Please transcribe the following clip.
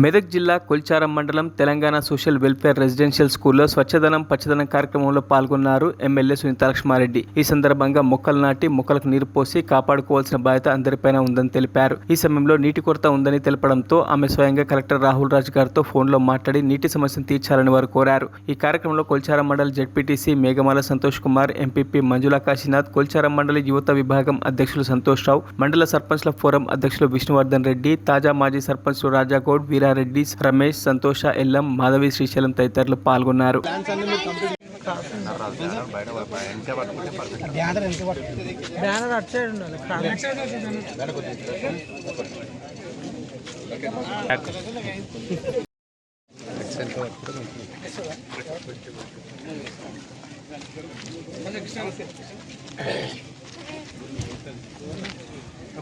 మెదక్ జిల్లా కొల్చారం మండలం Telangana social welfare residential స్కూల్లో స్వచ్ఛదనం పచ్చదనం కార్యక్రమంలో పాల్గొన్నారు ఎమ్మెల్యే సునీత లక్ష్మారెడ్డి. ఈ సందర్భంగా మొక్కలు నాటి మొక్కలకు నీరు పోసి కాపాడుకోవాల్సిన బాధ్యత అందరిపైన ఉందని తెలిపారు. ఈ సమయంలో నీటి కొరత ఉందని తెలపడంతో ఆమె స్వయంగా కలెక్టర్ రాహుల్ రాజ్ గారితో ఫోన్లో మాట్లాడి నీటి సమస్యను తీర్చాలని వారు కోరారు. ఈ కార్యక్రమంలో కొల్చారం మండలి జడ్పీటీసీ మేఘమాల సంతోష్ కుమార్ ఎంపీపీ మంజులా కాశీనాథ్ కొల్చారం మండలి యువత విభాగం అధ్యక్షులు సంతోష్ రావు మండల సర్పంచ్ల ఫోరం అధ్యక్షులు విష్ణువర్ధన్ రెడ్డి తాజా మాజీ సర్పంచ్ రాజాగౌడ్ వీరారెడ్డి రమేష్ సంతోష ఎల్లం మాధవి శ్రీశైలం తదితరులు పాల్గొన్నారు.